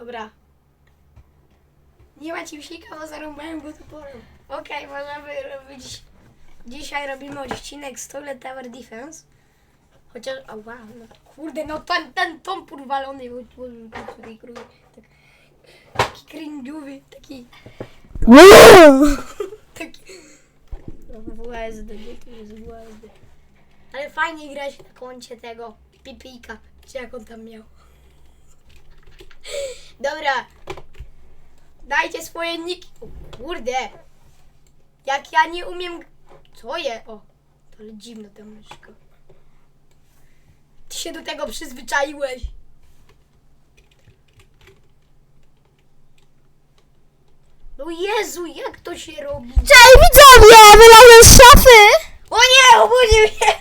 Dobra. Nie ma ci psika, bo zarąbałem go toporem. Okej, możemy robić... Dzisiaj robimy odcinek z Toilet Tower Defense. Chociaż... O wow, no kurde, no ten, ten topór walony był taki krudy. Tak, taki cringe'owy, taki... taki... No, WSD, gdzie tu jest WSD? Ale fajnie grać na koncie tego pipika, czy jak on tam miał. Dobra. Dajcie swoje niki. O kurde. Jak ja nie umiem... Co je? O, to dziwna ta myszka. Ty się do tego przyzwyczaiłeś. No Jezu, jak to się robi? Cześć widzowie! Wylałem z szafy! O nie, obudził się!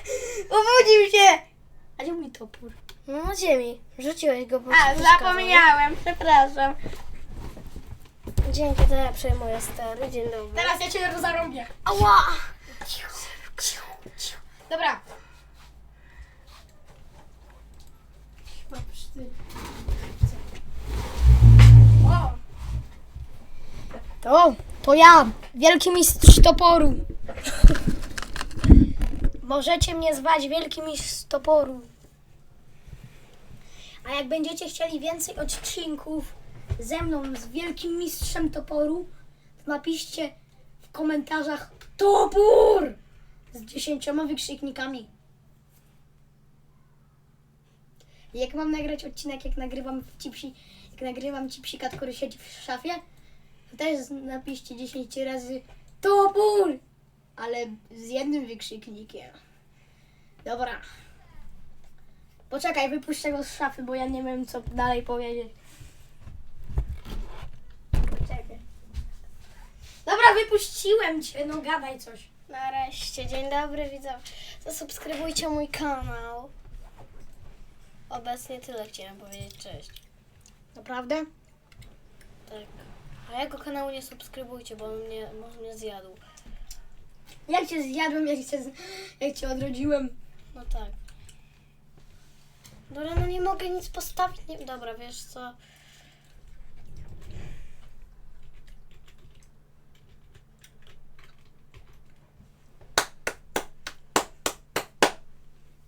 Obudził się! A gdzie mój topór? No na ziemi. Rzuciłeś go, bo A, zapomniałem, przepraszam. Dzięki, to ja przejmuję stary. Dzień dobry. Teraz ja cię zarąbię. Ała! Dobra. O, To, to ja, wielki mistrz toporu. możecie mnie zwać Wielki Mistrz Toporu. A jak będziecie chcieli więcej odcinków ze mną, z Wielkim Mistrzem Toporu, to napiszcie w komentarzach TOPór z dziesięcioma wykrzyknikami. Jak mam nagrać odcinek, jak nagrywam cipsi, jak nagrywam cipsika, który siedzi w szafie, to też napiszcie 10 razy TOPóR! ale z jednym wykrzyknikiem. Dobra. Poczekaj, wypuszczę go z szafy, bo ja nie wiem, co dalej powiedzieć. Poczekaj. Dobra, wypuściłem cię, no gadaj coś. Nareszcie, dzień dobry widzowie. Zasubskrybujcie mój kanał. Obecnie tyle chciałem powiedzieć, cześć. Naprawdę? Tak. A jego kanału nie subskrybujcie, bo on mnie, może mnie zjadł. Jak cię zjadłem, jak cię, jak cię odrodziłem. No tak. Dobra, no nie mogę nic postawić. Nie... Dobra, wiesz co?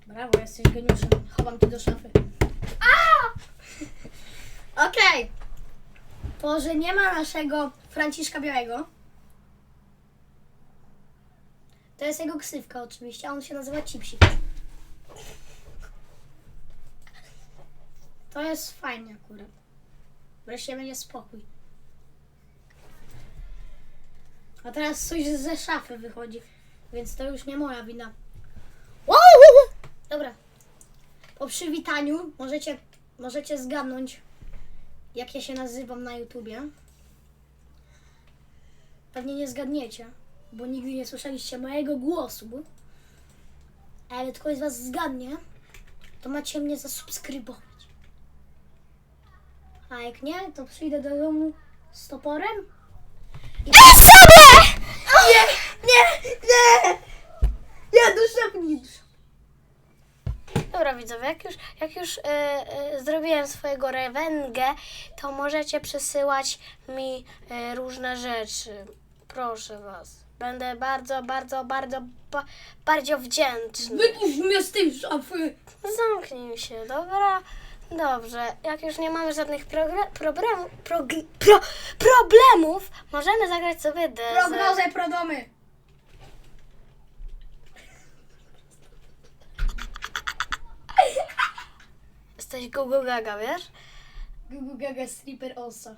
Brawo, jesteś geniuszem. Chowam cię do szafy. A! Okej. To, że nie ma naszego Franciszka Białego, to jest jego ksywka oczywiście, a on się nazywa Cipsik. To jest fajnie akurat. Wreszcie będzie spokój. A teraz coś ze szafy wychodzi, więc to już nie moja wina. Dobra. Po przywitaniu możecie, możecie zgadnąć, jak ja się nazywam na YouTubie. Pewnie nie zgadniecie, bo nigdy nie słyszeliście mojego głosu. Ale ktoś z Was zgadnie, to macie mnie zasubskrybować. A jak nie, to przyjdę do domu z toporem i... Nie! Nie! Nie! Ja duszę w nic. Dobra widzowie, jak już, jak już e, e, zrobiłem swojego rewengę, to możecie przesyłać mi e, różne rzeczy. Proszę was. Będę bardzo, bardzo, bardzo, ba, bardzo wdzięczny. Wypuść mnie z tej szafy! Zamknij się, dobra? Dobrze, jak już nie mamy żadnych problemu, prog- pro- problemów, możemy zagrać sobie desert. Prognozę prodomy. Jesteś Google Gaga, wiesz? Gugu Gaga Stripper Osa.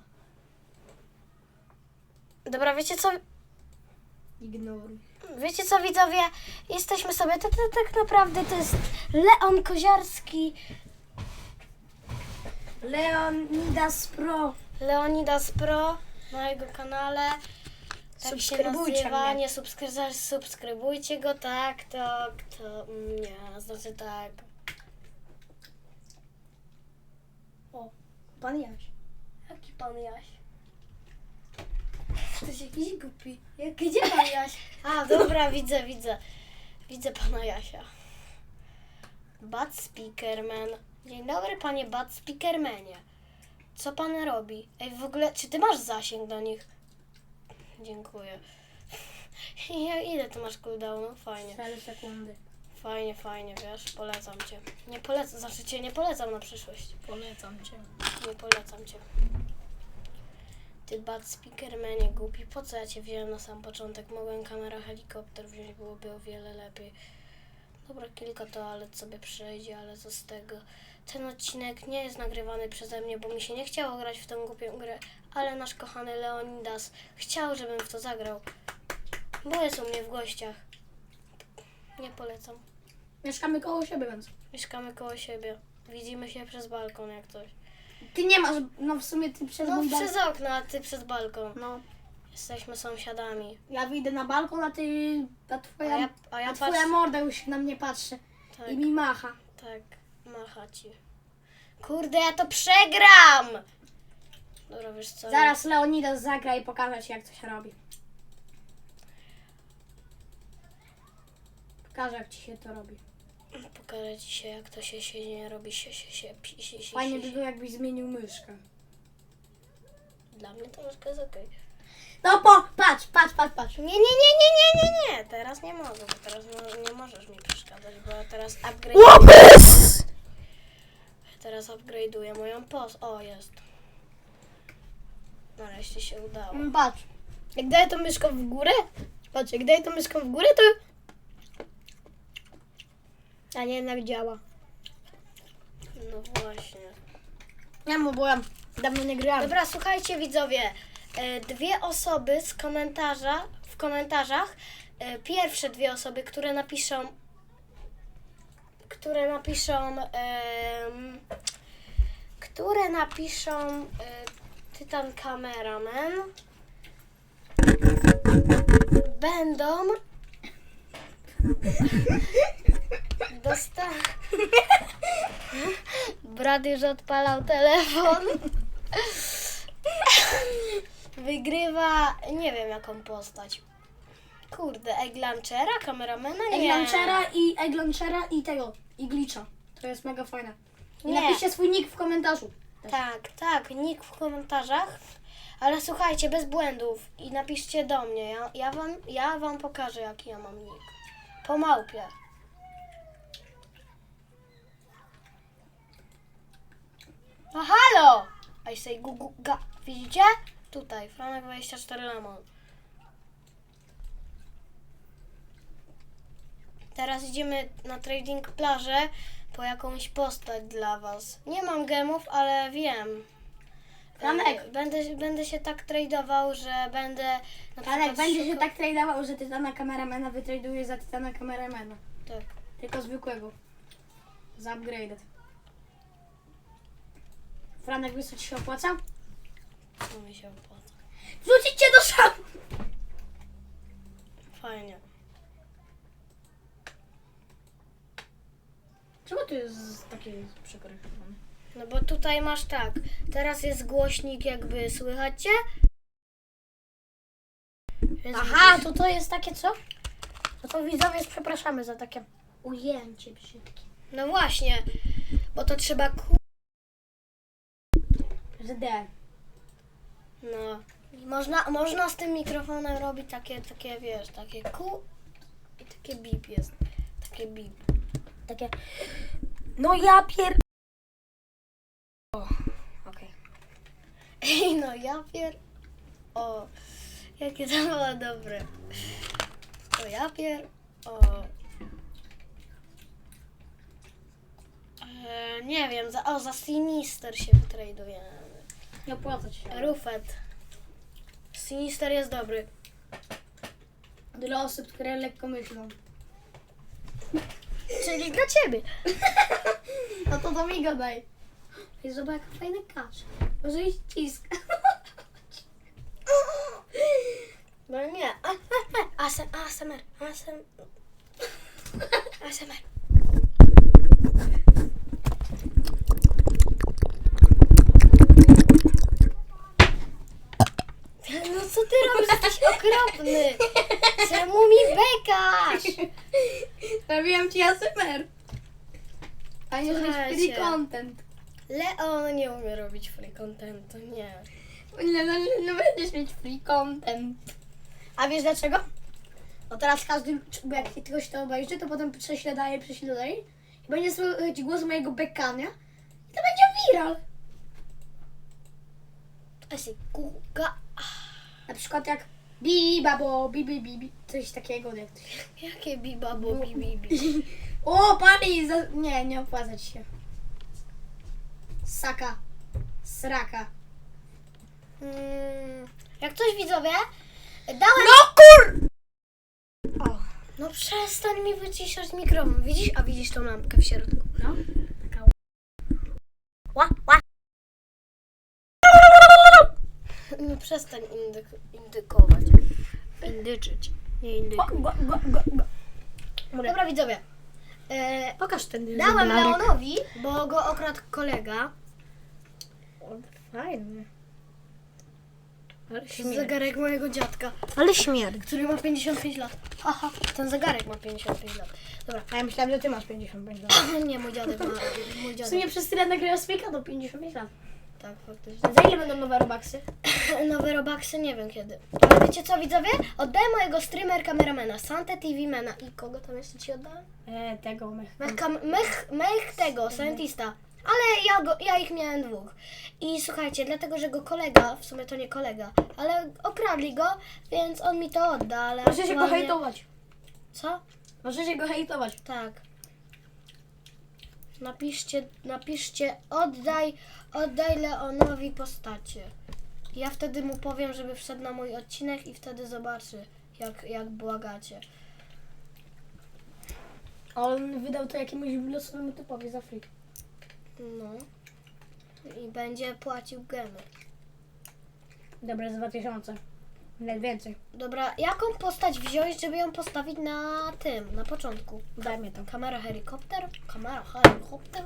Dobra, wiecie co? Ignoruj. Wiecie co widzowie? Jesteśmy sobie, to, to tak naprawdę to jest Leon Koziarski, Leonidas Pro. Leonidas Pro na jego kanale. Tak się Subskrybujcie nazywa, mnie. nie subskry- subskrybujcie go, tak, to, to, nie, znaczy tak. O, pan Jaś. Jaki pan Jaś? To jest jakiś głupi. Jak, gdzie pan Jaś? A, dobra, widzę, widzę. Widzę pana Jasia. Bad Speakerman. Dzień dobry, panie Bad Speakermanie. Co pan robi? Ej, w ogóle, czy ty masz zasięg do nich? Dziękuję. Ja, ile ty masz cooldownu? Fajnie. 4 sekundy. Fajnie, fajnie, wiesz, polecam cię. Nie polecam, znaczy cię nie polecam na przyszłość. Polecam cię. Nie polecam cię. Ty bad speakermanie głupi, po co ja cię wziąłem na sam początek? Mogłem kamera helikopter wziąć, byłoby o wiele lepiej. Dobra, kilka toalet sobie przejdzie, ale co z tego? Ten odcinek nie jest nagrywany przeze mnie, bo mi się nie chciało grać w tą głupią grę, ale nasz kochany Leonidas chciał, żebym w to zagrał. Bo jest u mnie w gościach. Nie polecam. Mieszkamy koło siebie, więc. Mieszkamy koło siebie. Widzimy się przez balkon jak coś. Ty nie masz, no w sumie ty przez No mój przez okno, a ty przez balkon. No, Jesteśmy sąsiadami. ja wyjdę na balkon, a ty, a A twoja, ja, a ja a twoja patrzę. morda już na mnie patrzy Tak, i mi macha. tak, macha ci. Kurde, ja to przegram! Dobra, wiesz co? Zaraz Leonidas zagra i pokaże ci, jak to się robi. Pokażę, jak ci się to robi. Pokażę ci się, jak to się siedzienie robi się, się, się, pi, się, się, Fajnie się, by się. było, jakbyś zmienił myszkę. Dla mnie to myszka jest okej. No po, patrz, patrz, patrz, patrz. Nie, nie, nie, nie, nie, nie, nie, teraz nie mogę, bo teraz nie możesz mi przeszkadzać, bo teraz upgrade... Łopys! Teraz upgrade'uję moją pos... O, jest. Nareszcie się udało. Mm, Patrz. Jak daję tą myszką w górę, patrz, jak daję tą myszką w górę, to... A nie, jednak działa. No właśnie. Nie mu, bo ja dawno nie grałem. Dobra, słuchajcie widzowie. E, Dwie osoby z komentarza, w komentarzach, e, pierwsze dwie osoby, które napiszą, które napiszą, które napiszą e, Tytan Cameraman, będą dosta... Brat już odpalał telefon. Wygrywa, nie wiem jaką postać. Kurde, Egg Launchera, kameramena? Nie. I Egg Launchera i tego, i Glitcha. To jest mega fajne. I Nie. napiszcie swój nick w komentarzu. Tak, tak, nick w komentarzach. Ale słuchajcie, bez błędów i napiszcie do mnie. Ja, ja, wam, ja wam pokażę, jaki ja mam nick. Po małpie. No halo! I say gu, gu, ga. Widzicie? Tutaj, Franek 24 Lemon. Teraz idziemy na trading plażę po jakąś postać dla was. Nie mam gemów, ale wiem. Franek. E, Będę, będę się tak tradował, że będę na Franek, przykład będzie się szuka- tak tradował, że Tytana kameramena wytraduje za Tytana kameramena. Tak. Tylko zwykłego. Za upgraded. Franek, wiesz co ci się opłaca? To mi się opłaca. Wrzucić cię do szafy! Fajnie. To jest takie? No bo tutaj masz tak. Teraz jest głośnik jakby słychać cię. Więc Aha, to to jest takie co? No to widzowie przepraszamy za takie ujęcie brzydkie. No właśnie. Bo to trzeba ku... D. No. I Można, można z tym mikrofonem robić takie, takie wiesz, takie ku i takie bip jest. Takie bip. Takie. No ja pier... Okej. Ej, no ja pier... O, jakie to było dobre. O, ja pier... O... E, nie wiem, za, o, za Sinister się wytradujemy. Nie opłaca ci się. Rufet. Sinister jest dobry. Dla osób, które lekko myślą. Czyli dla ciebie. No to do mi daj. I zobacz, jaka fajny kacz. Może iść cisk. No nie. Asem, ASMR, ASM... ASMR. No co ty robisz? Okropny. Czemu mi bekasz? Robiłem ci ASMR. A nie zrobić Słuchajcie. free content. Leon nie umie robić free contentu, nie. No, no, no będziesz mieć free content. A wiesz dlaczego? Bo teraz każdy, bo jak ktoś to obejrzy, to potem prześle dalej i będzie słychać głos mojego bekania i to będzie viral. A się kuka. Na przykład jak bi babo, bi bi bi, bi coś takiego jak to się... Jakie biba bo bi bi bi. O, pani! Za... Nie, nie opłaca ci się. Saka. Sraka. Mm, jak coś widzowie, dałem... No kur... O, No przestań mi wyciszać mikrofon. Widzisz? A widzisz tą lampkę w środku. no. Taka ła, ła. No przestań indyk- indykować. Indyczyć. Nie indykuj. Go, go, go, go. Dobra widzowie. E, Pokaż ten dałem zegarek. Leonowi, bo go okradł kolega. O, Fajny. Ale Zegarek mojego dziadka, Ale śmierć. który ma 55 lat. Haha, ten zegarek ma 55 lat. Dobra. A ja myślałam, że ty masz 55 lat. Nie, mój dziadek ma. Mój W dziadek. sumie przez tyle nagrywa swój do 55 lat. Tak, faktycznie. Za ile będą nowe robaksy? Nowe Robuxy nie wiem kiedy. Ale wiecie co widzowie? Oddaję mojego streamer kameramana, Santa TV Mana i kogo tam jeszcze ci oddałem? E, tego mech. Mech, kam- mech, mech tego, Scientista. Ale ja, go, ja ich miałem dwóch. I słuchajcie, dlatego, że go kolega, w sumie to nie kolega, ale okradli go, więc on mi to odda, ale Możecie go aktualnie- hejtować. Co? Możecie go hejtować. Tak. Napiszcie, napiszcie, oddaj, oddaj Leonowi postacie. Ja wtedy mu powiem, żeby wszedł na mój odcinek i wtedy zobaczy, jak, jak błagacie. A on wydał to jakiemuś losowemu typowi za free. No. I będzie płacił gemy. Dobra, z 2000. Nawet więcej. Dobra, jaką postać wziąć, żeby ją postawić na tym, na początku? Daj mnie tam. Kamera helikopter? Kamera helikopter?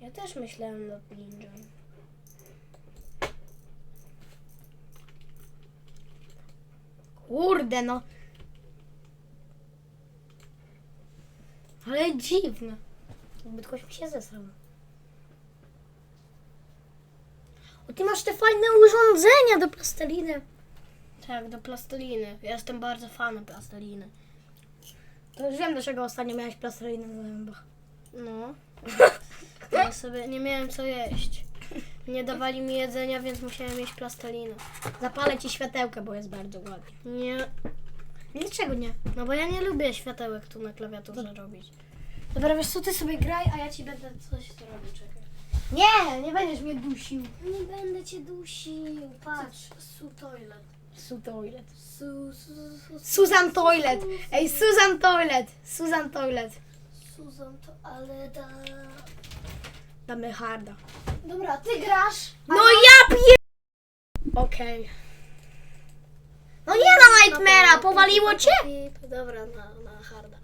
Ja też myślałem nad ninja. Kurde no. Ale dziwne. Jakby ktoś mi się zesrał. Ty masz te fajne urządzenia do plasteliny. Tak, do plasteliny. Ja jestem bardzo fanem plasteliny. To już wiem, dlaczego ostatnio miałeś plastelinę na zębach. No. Ja sobie nie miałem co jeść. Nie dawali mi jedzenia, więc musiałem jeść plastelinę. Zapalę ci światełkę, bo jest bardzo ładnie. Nie, Dlaczego nie? no bo ja nie lubię światełek tu na klawiaturze robić. Dobra, wiesz co, ty sobie graj, a ja ci będę coś robił, czekaj. Nie, nie będziesz mnie dusił. Nie będę cię dusił. Patrz, su toilet. Su toilet. Su, su, su, Susan Toilet. Ej, Susan Toilet. Susan Toilet. Susan to ale da. Damy harda. Dobra, ty grasz. No ja pier... Okej. No nie na Nightmare'a, powaliło cię? Dobra, na, na harda.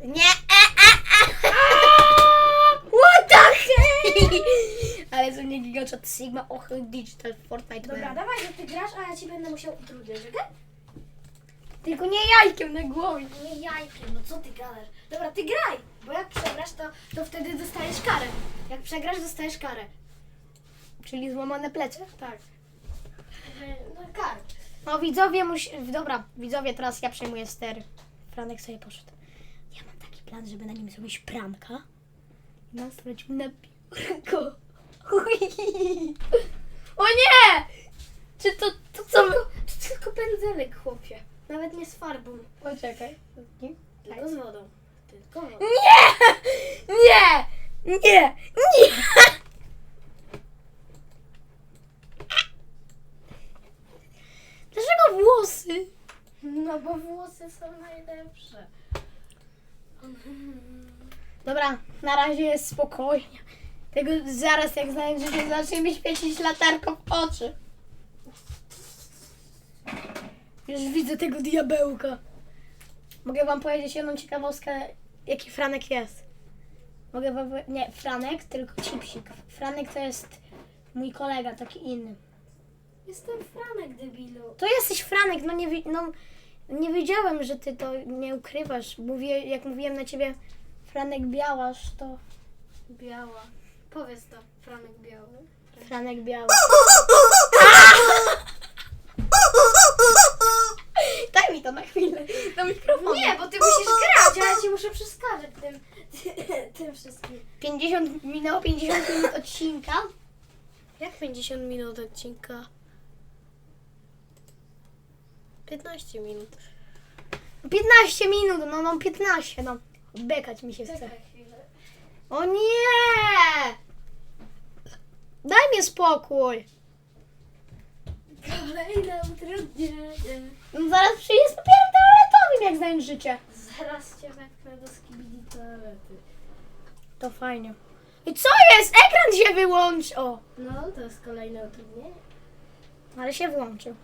Nie, e, e, e. What the hell? Ale ze mnie gigachat Sigma Ochy Digital Fortnite Dobra, Man. dawaj, że ty grasz, a ja ci będę musiał utrudniać, okej? Tylko nie jajkiem na głowie. Nie jajkiem, no co ty gadasz? Dobra, ty graj, bo jak przegrasz, to, to wtedy dostajesz karę. Jak przegrasz, dostajesz karę. Czyli złamane plecy? Tak. No kar. No widzowie musi... Dobra, widzowie, teraz ja przejmuję stery. Franek sobie poszedł. Ja mam taki plan, żeby na nim zrobić pranka nasrać mu na piórko. O nie! Czy to, to co my... To tylko pędzelek, chłopie. Nawet nie z farbą, Poczekaj. tylko z wodą. Tylko wodą. Nie! Nie! Nie! Nie! Dlaczego włosy? No bo włosy są najlepsze. Dobra, na razie jest spokojnie. Tego zaraz jak znajdziecie, zacznie mi świecić latarką w oczy. Już widzę tego diabełka. Mogę wam powiedzieć jedną ciekawostkę, jaki Franek jest. Mogę wam powie- Nie, Franek, tylko Cipsik. Franek to jest mój kolega, taki inny. Jestem Franek, debilu. To jesteś Franek, no nie wi- no Nie wiedziałem, że ty to nie ukrywasz. Mówię, jak mówiłem na ciebie Franek Białasz, to Biała. Powiedz to, Franek Biały. Franek Białasz. Daj mi to na chwilę, do mikrofonu. Nie, bo ty musisz grać, a ja ci muszę przeskazać tym, tym wszystkim. 50, minęło 50 minut odcinka. Jak 50 minut odcinka? 15 minut. 15 minut, no no 15, no. Bekać mi się chce. chwilę. O nie! Daj mi spokój. Kolejne utrudnienie. No zaraz przyjdzie z papierem toaletowym, jak znając życie. Zaraz cię wepnę do skibidi toalety. To fajnie. I co jest? Ekran się wyłączy. O, No, to jest kolejne utrudnienie. ale się włączył.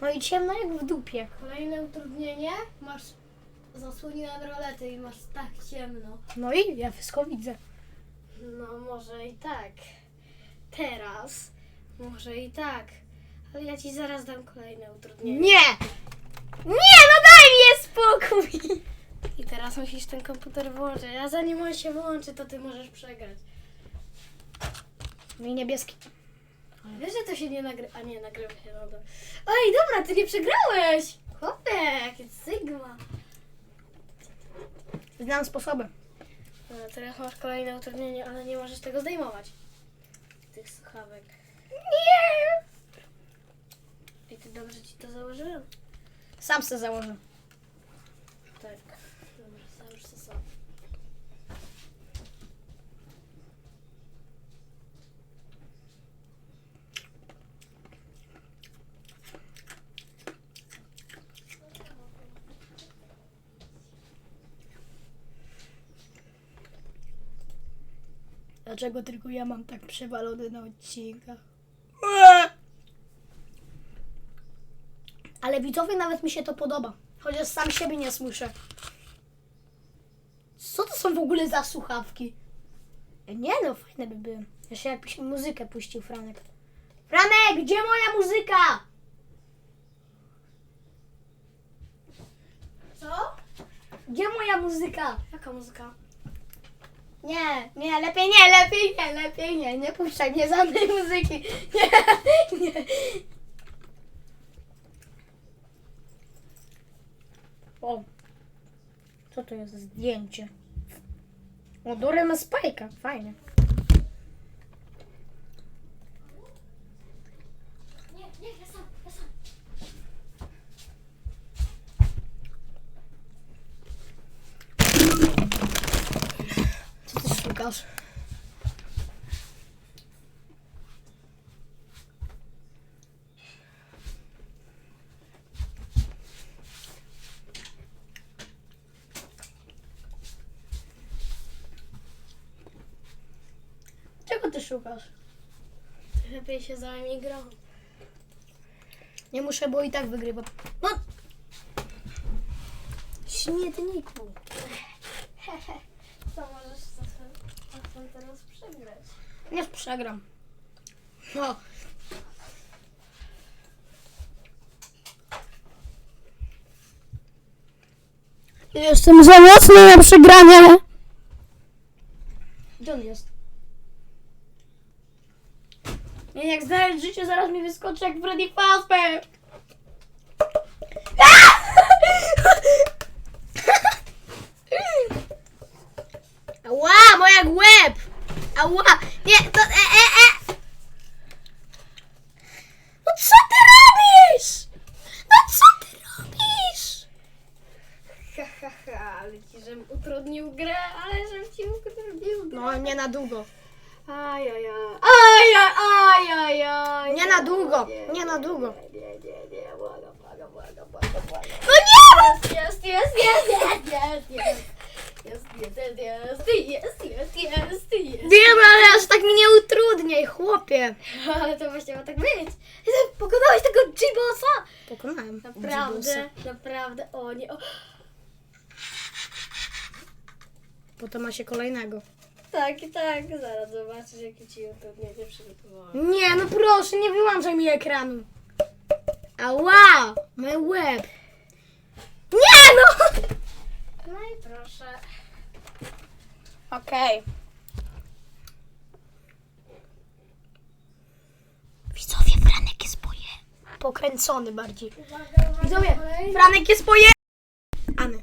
No i ciemno jak w dupie. Kolejne utrudnienie. Masz zasłonione rolety i masz tak ciemno. No i ja wszystko widzę. No, może i tak. Teraz. Może i tak. Ale ja ci zaraz dam kolejne utrudnienie. Nie! Nie, no daj mi spokój. I teraz musisz ten komputer włączyć. A zanim on się włączy, to ty możesz przegrać. No i niebieski. Ale wiesz, że to się nie nagrywa. A nie, nagrywa się, no dobra. Oj, dobra, ty nie przegrałeś! Chłopie, jakie sygma. Znam sposoby. No, teraz masz kolejne utrudnienie, ale nie możesz tego zdejmować. Tych słuchawek. Nie! I ty dobrze ci to założyłem? Sam se założę. Tak. Dobra, załóż to sam. Dlaczego tylko ja mam tak przewalony na odcinkach? Ale widzowie nawet mi się to podoba. Chociaż sam siebie nie słyszę. Co to są w ogóle za słuchawki? Nie no, fajne by były. Jeszcze jakbyś muzykę puścił, Franek. Franek, gdzie moja muzyka? Co? Gdzie moja muzyka? Jaka muzyka? Nie, nie, lepiej nie, lepiej nie, lepiej nie, nie puszczaj mnie żadnej muzyki. Nie, nie. O, co to jest zdjęcie? O, Dory ma spajka, fajnie. Nie, nie, ja sam, ja sam. Co ty szukasz? Czego ty szukasz? Lepiej się za nami grał. Nie muszę, bo i tak wygrywam. No! Śmietniku. Co możesz czasem teraz przegrać? Nie przegram. No. Jestem za mocny na przegranie. Gdzie on jest? Nie, jak znaleźć życie, zaraz mi wyskoczy jak Freddy Fazbear. Ała, moja łeb! Ała! Nie, to e, e, e! No co ty robisz? No co ty robisz? Ha, ha, ha, ale ci, żem utrudnił grę, ale żem ci utrudnił grę. No, nie na długo. Ajajaj. Ajaj, ajajaj. Nie na długo, nie na długo. Nie, nie, nie, nie, błaga, błaga, błaga, błaga, błaga. No nie! Jest, jest, jest, jest, jest, jest. Jest, jest, jest, jest, jest, jest, jest, jest. Wiem, ale aż tak mi nie utrudniaj, chłopie. Ale to właśnie ma tak być. Pokonałeś tego G-Bossa? Pokonałem. Naprawdę, naprawdę, o nie, o. Potem ma się kolejnego. Tak, tak, zaraz zobaczysz, jakie ci utrudnienie przygotowałam. Nie, no proszę, nie wyłączaj mi ekranu. Ała! Mój łeb. Nie no! No i proszę. Okej. Widzowie, Franek jest poje. Pokręcony bardziej. Widzowie, Franek jest poje... Any.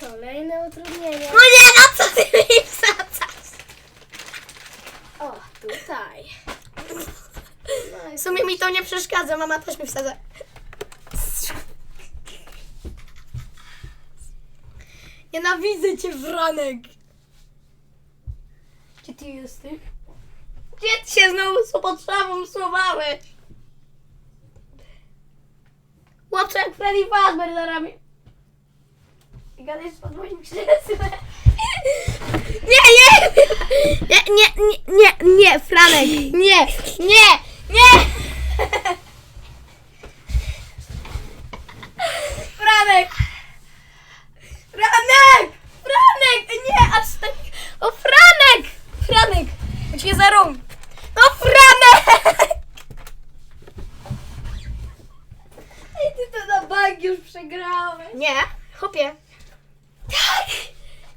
Kolejne utrudnienie. No nie, no co ty mi wsadzasz? O, tutaj. No i W sumie mi to nie przeszkadza, mama też mi wsadza. Nienawidzę cię, Franek. Gdzie ty jesteś? Gdzie ty się znowu z podstawą słowałeś? Chłopcze jak Freddy Fazbear za ramię. I gadaj z podwójnym krzesłem. Nie, nie! Nie, nie, nie, nie, nie, Franek, nie, nie, nie! Franek! Franek! Nie, aż tak. O, Franek! Franek! Uciekaj za rąk. No, Franek! I ty to na bank już przegrałeś. Nie, chłopie. Tak!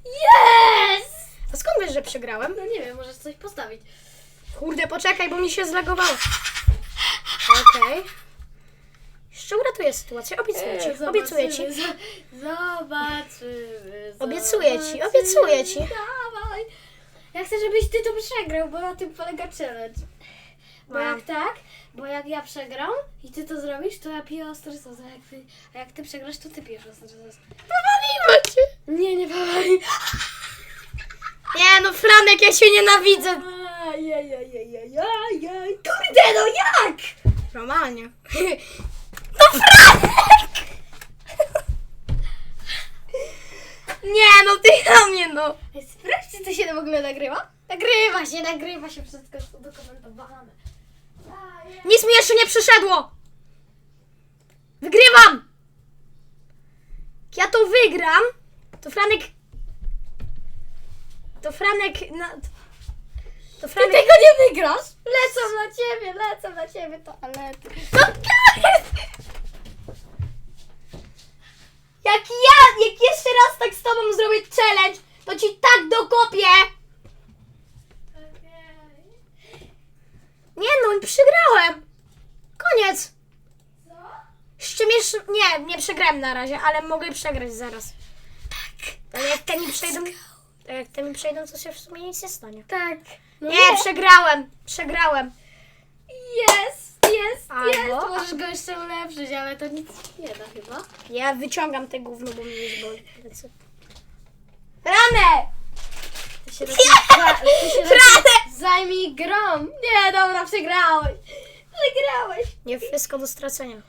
Yes! A skąd wiesz, że przegrałem? No nie wiem, możesz coś postawić. Kurde, poczekaj, bo mi się zlagowało. Okej. Jeszcze uratuję sytuację, obiecuję ci, obiecuję ci. Zobaczymy, Zobaczymy. Obiecuję ci, zobaczymy. obiecuję ci. Dawaj. Ja chcę, żebyś ty to przegrał, bo na tym polega challenge. Bo Mam. jak tak, bo jak ja przegram i ty to zrobisz, to ja piję ostry sos, a jak ty, a jak ty przegrasz, to ty pijesz ostry sos. Powaliło cię. Nie, nie bawaj. Nie no, Franek, ja się nienawidzę. Ajajajajajaj. Kurde, no jak? Normalnie. No Franek! Nie no, ty na mnie no. Sprawdź, czy to się w ogóle nagrywa? Nagrywa się, nagrywa się, wszystko jest udokumentowane. Nic mi jeszcze nie przyszedło. Wygrywam. Jak ja to wygram, to Franek... To Franek... Na... To Ty Franek... tego nie wygrasz! Lecą na ciebie, lecą na ciebie toalety. No koniec! Jak ja, jak jeszcze raz tak z tobą zrobię challenge, to ci tak dokopię! Nie no, przegrałem! Koniec! Co? Z czym jeszcze... Nie, nie przegrałem na razie, ale mogę przegrać zaraz. Tak. Ale jak te mi przejdą... To jak te mi przejdą, to się w sumie nic nie stanie. Tak. No Nie, przegrałem! Przegrałem! Jest, jest, jest. Możesz go jeszcze ulepszyć, ale to nic nie da chyba. Ja wyciągam te gówno, bo mnie już boli. Ranę! Ty się zajmij grą. Nie, dobra, przegrałeś. Przegrałeś. Nie wszystko do stracenia.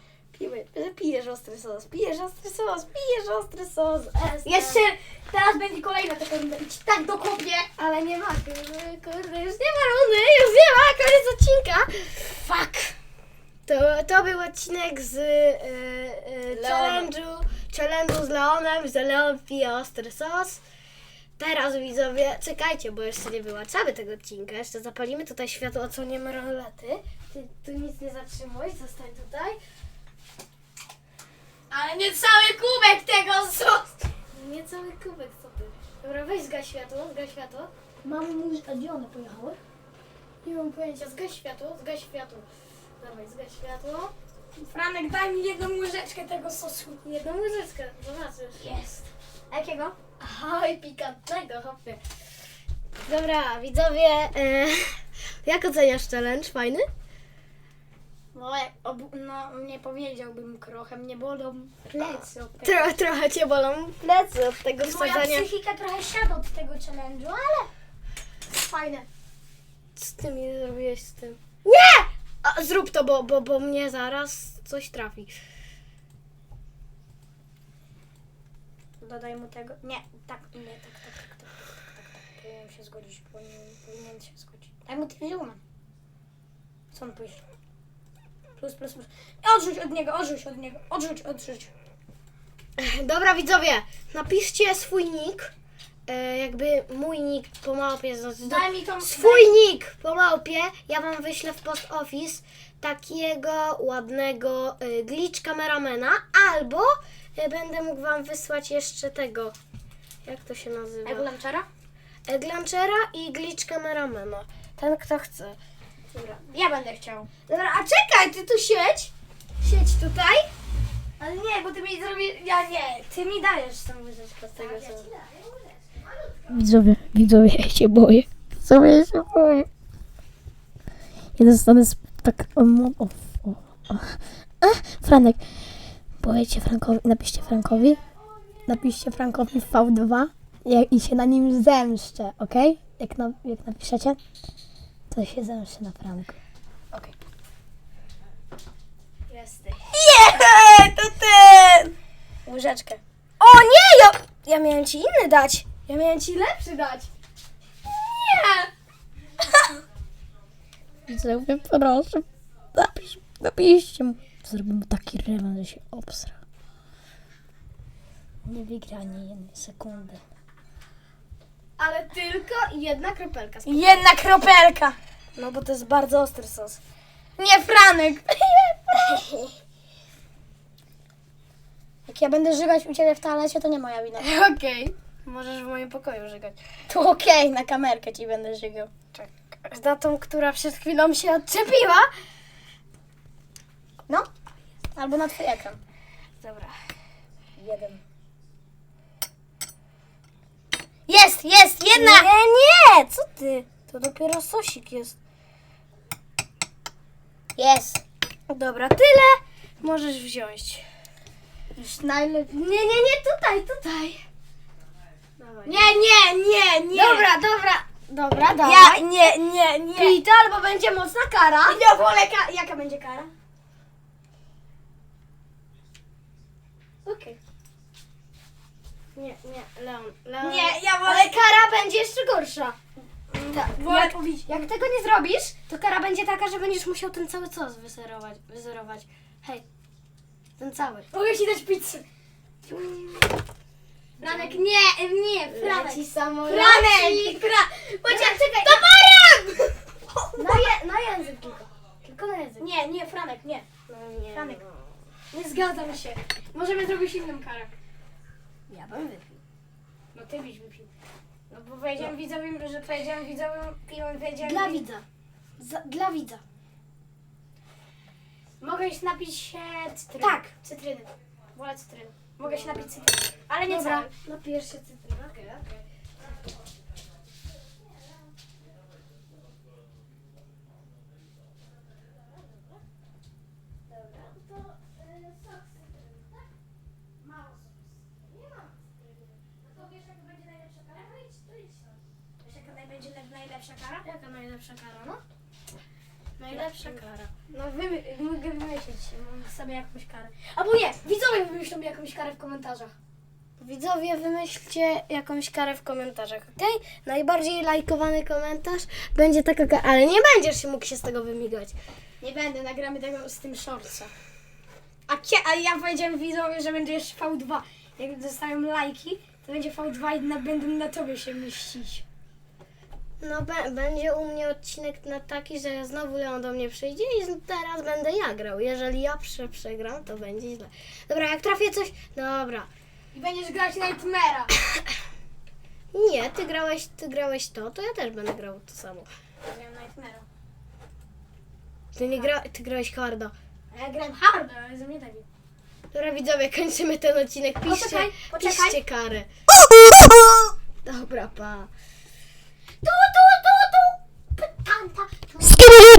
Pijesz ostry sos, pijesz ostry sos, pijesz ostry sos. Jeszcze teraz będzie kolejna taka runda i ci tak dokopię. Ale nie ma, kurde, kurde, już nie ma rundy, już nie ma, koniec odcinka. Fuck! To, to był odcinek z y, y, Leonem. challenge'u, challenge'u z Leonem, że Leon pije ostry sos. Teraz widzowie, czekajcie, bo jeszcze nie wyłaczamy tego odcinka. Jeszcze zapalimy tutaj światło, odsłoniemy rolety. Ty tu nic nie zatrzymuj, zostań tutaj. Ale nie cały kubek tego sosu! Nie cały kubek, co ty? Dobra, weź zgaś światło, zgaś światło. Mamy mu... A gdzie one pojechały? Nie mam pojęcia, zgaś światło, zgaś światło. Dawaj, zgaś światło. Franek, daj mi jedną łyżeczkę tego sosu. Jedną łyżeczkę, zobaczysz. Jest. A jakiego? Oj, pikantnego, hopie. Dobra, widzowie, e, jak oceniasz challenge? Fajny? No, jak obu... no nie powiedziałbym krochem, mnie bolą plecy od tego. Tro, trochę cię bolą plecy od tego Moja wsadzania. psychika trochę siada od tego challenge'u, ale fajne. Co ty mi zrobiłeś z tym? Nie! A, zrób to, bo, bo, bo mnie zaraz coś trafi. Dodaj mu tego. Nie, tak, nie, tak, tak, tak, tak, tak, tak, tak. Powinien się zgodzić, powinien, powinien się zgodzić. Daj mu tyle zielone. Co on pójdzie? Plus, plus, plus. Odrzuć od niego, odrzuć od niego, odrzuć, odrzuć. Dobra, widzowie, napiszcie swój nick. E, jakby mój nick po małpie. Daj mi tą... swój nick po małpie. Ja wam wyślę w post office. takiego ładnego y, glitch kameramana, albo y, będę mógł Wam wysłać jeszcze tego, jak to się nazywa? Eglanczera? Eglanchera i glitch kameramana. Ten, kto chce. Dobra, ja będę chciał. Dobra, a czekaj, ty tu siedź. Siedź tutaj. Ale nie, bo ty mi zrobisz. Ja nie, ty mi dajesz tą łyżeczkę z tego co. Widzowie, widzowie, ja się boję. Widzowie, ja się boję. Ja dostanę sp- tak... O, o, o, o. A, Franek, powiedzcie Frankowi, napiszcie Frankowi, napiszcie Frankowi V2 jak, i się na nim zemszczę, ok? Jak, na, jak napiszecie, to się zemszczę na Franku. Okej. Jesteś. Nie, to ten! Łyżeczkę. O nie! Ja, ja miałem Ci inny dać. Ja miałem Ci lepszy dać. Nie! Widzowie, proszę, napisz, napiszcie mu. Zrobimy mu taki rewan, że się obsra. Nie wygra ani jednej sekundy. Ale tylko jedna kropelka. Jedna kropelka. No bo to jest bardzo ostry sos. Nie, Franek. Jak ja będę żygać u ciebie w toalecie, to nie moja wina. Okej. Możesz w moim pokoju żygać. To okej, na kamerkę ci będę żygał. Za tą, która przed chwilą się odczepiła. No, albo na twój ekran. Dobra. Jeden. Jest, jest, jedna. Nie, nie! Co ty? To dopiero sosik jest. Jest. Dobra, tyle możesz wziąć. Już najlepiej. Nie, nie, nie, tutaj, tutaj. Dawaj. Nie, nie, nie, nie. Dobra, dobra, dobra, dawaj. Ja, nie, nie, nie. Pij to, albo będzie mocna kara. Ja wolę ka- Jaka będzie kara? Okej. Nie, nie, Leon, Leon. Nie, ja wolę Ale kara będzie jeszcze gorsza. wolę jak, jak tego nie zrobisz, to kara będzie taka, że będziesz musiał ten cały sos wyserować, wyzerować. Hej, ten cały. Mogę ci dać pizzę. Franek, nie, nie, Franek. Leci samolot. Franek! Fra... Poczekaj, czekaj. Toporem! Na, je, na język tylko. Tylko na język. Nie, nie, Franek, nie. No nie. Franek. Nie zgadzam się. Możemy zrobić inną karę. Ja bym wypił. No ty byś wypił. No bo powiedziałem widzowi, że powiedziałem widzowi i on powiedział... Dla widza. Za, dla widza. Mogę się napić się cytryny. Tak. cytryny. Wolę cytryny. Mogę się napić cytryny. Ale nie Dobra, całej. napijesz się cytryny. Okej, okej. Wiesz jaka najbędzie naj- najlepsza kara? Jaka najlepsza kara, no? Najlepsza kara. No wymy- mogę wymyślić mam sobie jakąś karę. Albo nie, widzowie wymyślą jakąś karę w komentarzach. Widzowie, wymyślcie jakąś karę w komentarzach, ok? Najbardziej lajkowany komentarz będzie taka kara, ale nie będziesz się mógł się z tego wymigać. Nie będę, nagramy tego z tym shortsa. A, kie, a ja powiedziałem widzowie, że będzie jeszcze V2. Jak dostają lajki, to będzie V2 i na, będą na tobie się mieścić. No, będzie u mnie odcinek na taki, że znowu Leon do mnie przyjdzie i teraz będę ja grał. Jeżeli ja prze, przegram, to będzie źle. Dobra, jak trafię coś... Dobra. I będziesz grać Nightmare'a. Nie, ty grałeś, ty grałeś to, to ja też będę grał to samo. Gram Nightmare'a. Ty nie gra, ty grałeś harda. A ja gram hard, ale ze mnie debil. Dobra, widzowie, kończymy ten odcinek. Piszcie, Poczekaj, poczekaj. piszcie karę. Dobra, pa. スキル